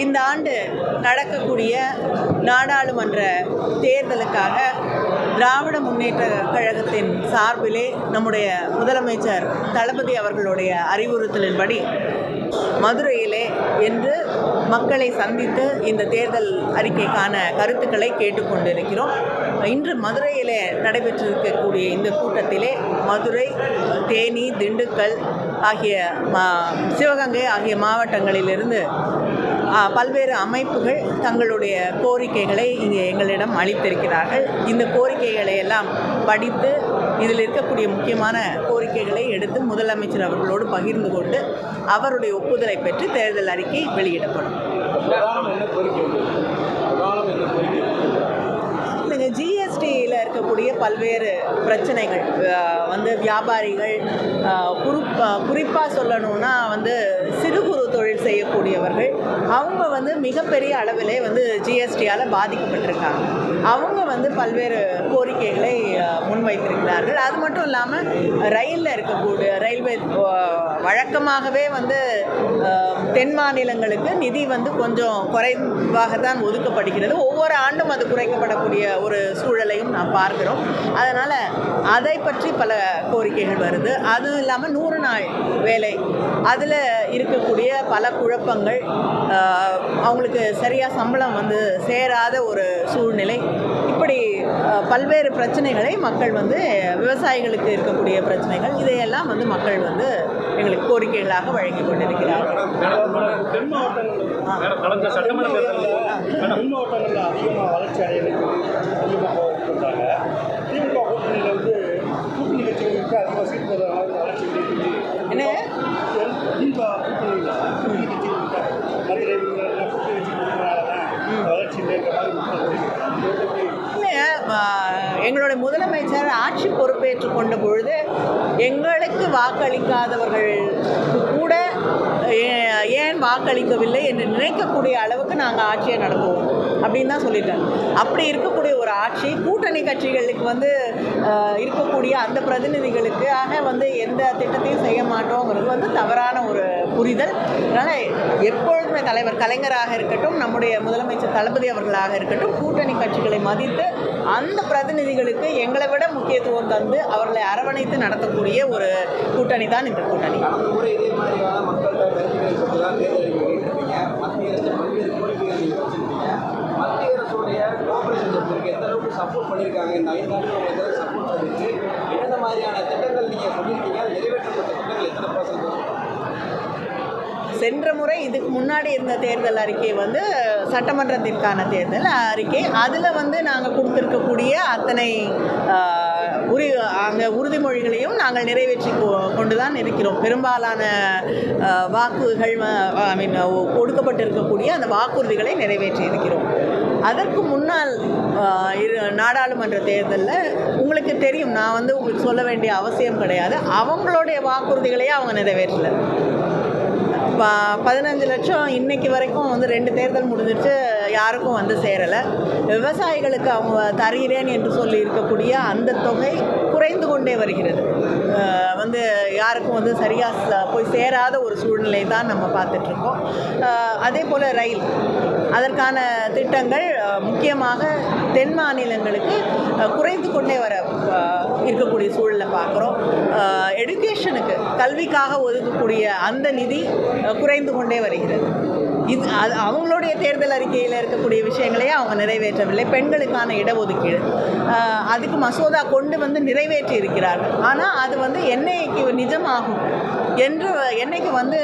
இந்த ஆண்டு நடக்கக்கூடிய நாடாளுமன்ற தேர்தலுக்காக திராவிட முன்னேற்ற கழகத்தின் சார்பிலே நம்முடைய முதலமைச்சர் தளபதி அவர்களுடைய அறிவுறுத்தலின்படி மதுரையிலே என்று மக்களை சந்தித்து இந்த தேர்தல் அறிக்கைக்கான கருத்துக்களை கேட்டுக்கொண்டிருக்கிறோம். இன்று மதுரையிலே நடைபெற்றிருக்கக்கூடிய இந்த கூட்டத்திலே மதுரை தேனி திண்டுக்கல் ஆகிய மா சிவகங்கை ஆகிய மாவட்டங்களிலிருந்து பல்வேறு அமைப்புகள் தங்களுடைய கோரிக்கைகளை இங்கே எங்களிடம் அளித்திருக்கிறார்கள். இந்த கோரிக்கைகளை எல்லாம் படித்து இதில் இருக்கக்கூடிய முக்கியமான கோரிக்கைகளை எடுத்து முதலமைச்சர் அவர்களோடு பகிர்ந்து கொண்டு அவருடைய ஒப்புதலை பெற்று தேர்தல் அறிக்கை வெளியிடப்படும். பிரதானம் ஜிஎஸ்டியில் இருக்கக்கூடிய பல்வேறு பிரச்சனைகள் வந்து வியாபாரிகள் குறிப்பாக குறிப்பாக சொல்லணும்னா வந்து சிறு குறு தொழில் செய்யக்கூடியவர்கள் அவங்க வந்து மிகப்பெரிய அளவிலே வந்து ஜிஎஸ்டியால் பாதிக்கப்பட்டிருக்காங்க. அவங்க வந்து பல்வேறு கோரிக்கைகளை முன்வைத்திருக்கிறார்கள். அது மட்டும் இல்லாமல் ரயிலில் இருக்கக்கூடிய ரயில்வே வழக்கமாகவே வந்து தென் மாநிலங்களுக்கு நிதி வந்து கொஞ்சம் குறைவாக தான் ஒதுக்கப்படுகிறது. ஒவ்வொரு ஆண்டும் அது குறைக்கப்படக்கூடிய ஒரு சூழலையும் நாம் பார்க்கிறோம். அதனால் அதை பற்றி பல கோரிக்கைகள் வருது. அதுவும் இல்லாமல் நூறு நாள் வேலை அதில் இருக்கக்கூடிய பல குழப்பங்கள் அவங்களுக்கு சரியாக சம்பளம் வந்து சேராத ஒரு சூழ்நிலை. இப்படி பல்வேறு பிரச்சனைகளை மக்கள் வந்து விவசாயிகளுக்கு இருக்கக்கூடிய பிரச்சனைகள் இதையெல்லாம் வந்து மக்கள் வந்து எங்களுக்கு கோரிக்கைகளாக வழங்கி கொண்டிருக்கிறார்கள். கடந்த சட்டமன்ற தேர்தலில் தென் மாவட்டங்களில் அதிகமாக வளர்ச்சி அடையிறதுக்கு அதிகமாக போகிறாங்க திமுக கூட்டணியில் வந்து கூட்டணி கட்சிகளுக்கு அதிகமாக சீட் போடுறதுனால இந்த வளர்ச்சி கிடைக்குது என்ன? தென் திமுக கூட்டணியில் கூட்டணி கட்சிகளுக்கு மதுரை இவங்க கூட்டணி கட்சி கொடுக்கறதுனால தான் இந்த வளர்ச்சி இல்லைன்ற மாதிரி மக்கள் கோரிக்கை. இல்லைங்க, ஆஹ், எங்களுடைய முதலமைச்சர் ஆட்சி பொறுப்பேற்றுக் கொண்ட பொழுது எங்களுக்கு வாக்களிக்காதவர்கள் கூட ஏ- ஏன் வாக்களிக்கவில்லை என்று நினைக்கக்கூடிய அளவுக்கு நாங்கள் ஆட்சியை நடத்துவோம் அப்படின்னு தான் சொல்லிட்டாங்க. அப்படி இருக்கக்கூடிய ஒரு ஆட்சி கூட்டணி கட்சிகளுக்கு வந்து இருக்கக்கூடிய அந்த பிரதிநிதிகளுக்காக வந்து எந்த திட்டத்தையும் செய்ய மாட்டோங்கிறது வந்து தவறான ஒரு புரிதல். அதனால் எப்பொழுதுமே தலைவர் கலைஞராக இருக்கட்டும் நம்முடைய முதலமைச்சர் தளபதி அவர்களாக இருக்கட்டும் கூட்டணி கட்சிகளை மதித்து அந்த பிரதிநிதிகளுக்கு எங்களை விட முக்கியத்துவம் தந்து அவர்களை அரவணைத்து நடத்தக்கூடிய ஒரு கூட்டணி தான் இந்த கூட்டணி. மாதிரியான மக்கள்கிட்ட மத்திய மத்திய எந்த அளவுக்கு சப்போர்ட் பண்ணியிருக்காங்க இந்த ஐந்து ஆண்டுகள் சப்போர்ட் பண்ணிருக்கு என்னென்ன மாதிரியான திட்டங்கள் நீங்கள் சொல்லியிருக்கீங்க? நிறைவேற்றப்பட்ட திட்டங்கள் எத்தனை பர்சன்ட் சென்ற முறை இதுக்கு முன்னாடி இருந்த தேர்தல் அறிக்கை வந்து சட்டமன்றத்திற்கான தேர்தல் அறிக்கை. அதில் வந்து நாங்கள் கொடுத்துருக்கக்கூடிய அத்தனை உரி அங்கே உறுதிமொழிகளையும் நாங்கள் நிறைவேற்றி கொ- கொண்டு தான் இருக்கிறோம். பெரும்பாலான வாக்குகள் ஐ மீன் கொடுக்கப்பட்டிருக்கக்கூடிய அந்த வாக்குறுதிகளை நிறைவேற்றி இருக்கிறோம். அதற்கு முன்னால் இரு நாடாளுமன்ற தேர்தலில் உங்களுக்கு தெரியும் நான் வந்து உங்களுக்கு சொல்ல வேண்டிய அவசியம் கிடையாது. அவங்களுடைய வாக்குறுதிகளையே அவங்க நிறைவேற்றலை. பதினஞ்சு லட்சம் இன்னைக்கு வரைக்கும் வந்து ரெண்டு தேர்தல் முடிஞ்சிருச்சு. யாருக்கும் வந்து சேரலை. விவசாயிகளுக்கு அவங்க தருகிறேன் என்று சொல்லி இருக்கக்கூடிய அந்த தொகை குறைந்து கொண்டே வருகிறது. வந்து யாருக்கும் வந்து சரியாக போய் சேராத ஒரு சூழ்நிலை தான் நம்ம பார்த்துட்ருக்கோம். அதே போல் ரயில். அதற்கான திட்டங்கள் முக்கியமாக தென் மாநிலங்களுக்கு குறைந்து கொண்டே வர இருக்கக்கூடிய சூழலை பார்க்குறோம். எஜுகேஷனுக்கு கல்விக்காக ஒதுக்கக்கூடிய அந்த நிதி குறைந்து கொண்டே வருகிறது. இது அது அவங்களுடைய தேர்தல் அறிக்கையில் இருக்கக்கூடிய விஷயங்களையே அவங்க நிறைவேற்றவில்லை. பெண்களுக்கான இடஒதுக்கீடு. அதுக்கு மசோதா கொண்டு வந்து நிறைவேற்றி இருக்கிறார்கள் ஆனால் அது வந்து என்னைக்கு நிஜமாகும் என்று என்னைக்கு வந்து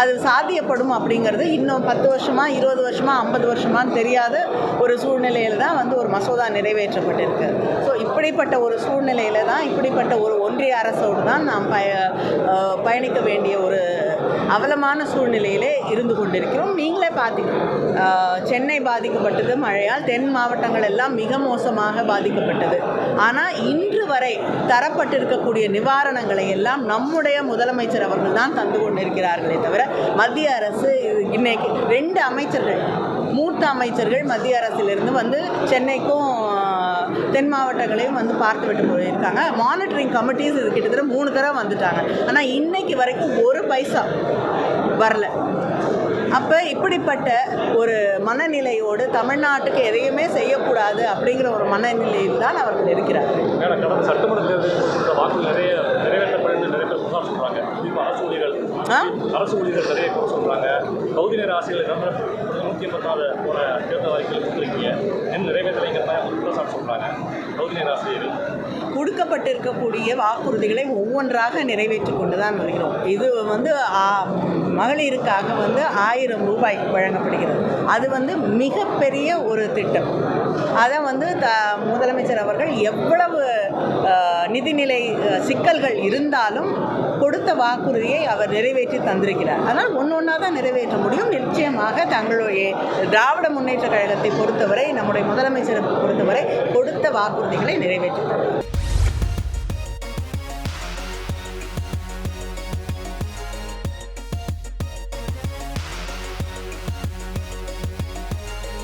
அது சாத்தியப்படும் அப்படிங்கிறது இன்னும் பத்து வருஷமா இருபது வருஷமா ஐம்பது வருஷமான்னு தெரியாத ஒரு சூழ்நிலையில் தான் வந்து ஒரு மசோதா நிறைவேற்றப்பட்டிருக்கு. ஸோ இப்படிப்பட்ட ஒரு சூழ்நிலையில் தான் இப்படிப்பட்ட ஒரு ஒன்றிய அரசோடு தான் நாம் பய பயணிக்க வேண்டிய ஒரு அவலமான சூழ்நிலையிலே இருந்து கொண்டிருக்கிறோம். நீங்களே பார்த்தீங்க சென்னை பாதிக்கப்பட்டது மழையால் தென் மாவட்டங்கள் எல்லாம் மிக மோசமாக பாதிக்கப்பட்டது. ஆனால் இன்று வரை தரப்பட்டிருக்கக்கூடிய நிவாரணங்களை எல்லாம் நம்முடைய முதலமைச்சர் அவர்கள் தான் தந்து கொண்டிருக்கிறார்களே தவிர மத்திய அரசு இன்னைக்கு ரெண்டு அமைச்சர்கள் மூத்த அமைச்சர்கள் மத்திய அரசிலிருந்து வந்து சென்னைக்கும் தென் மாவட்டங்களையும் வந்து பார்த்து விட்டு போயிருக்காங்க. மானிட்டரிங் கமிட்டிஸ் இது கிட்டத்தட்ட மூணு தடவை வந்துட்டாங்க. ஆனால் இன்னைக்கு வரைக்கும் ஒரு பைசா வரல. அப்போ இப்படிப்பட்ட ஒரு மனநிலையோடு தமிழ்நாட்டுக்கு எதையுமே செய்யக்கூடாது அப்படிங்கிற ஒரு மனநிலையில் தான் அவர்கள் கடந்த சட்டமன்ற வாக்கு நிறைய நிறைவேற்றப்படும் நிறைய பேர் குறிப்பாக அரசு ஊழியர்கள். ஆ? அரசு ஊழியர்கள் நிறைய குறை சொல்றாங்க. பகுதி நேர ஆசிரியர்கள் நூற்றி எண்பத்தாறு போன தேர்தல் அறிக்கையில் கொடுத்துருக்கீங்க என்ன நிறைவேற்றலைங்கிற மாதிரி அவங்க குற்றச்சாட்டு சொல்றாங்க பகுதி நேர ஆசிரியர்கள் கொடுக்கப்பட்டிருக்கக்கூடிய வாக்குறுதிகளை ஒவ்வொன்றாக நிறைவேற்றி கொண்டு தான் வருகிறோம். இது வந்து மகளிருக்காக வந்து ஆயிரம் ரூபாய் வழங்கப்படுகிறது. அது வந்து மிகப்பெரிய ஒரு திட்டம். அதை வந்து த முதலமைச்சர் அவர்கள் எவ்வளவு நிதிநிலை சிக்கல்கள் இருந்தாலும் கொடுத்த வாக்குறுதியை அவர் நிறைவேற்றி தந்திருக்கிறார். அதனால் ஒன்று ஒன்றா தான் நிறைவேற்ற முடியும். நிச்சயமாக தங்களுடைய திராவிட முன்னேற்ற கழகத்தை பொறுத்தவரை நம்முடைய முதலமைச்சரை பொறுத்தவரை கொடுத்த வாக்குறுதிகளை நிறைவேற்றி தந்தார்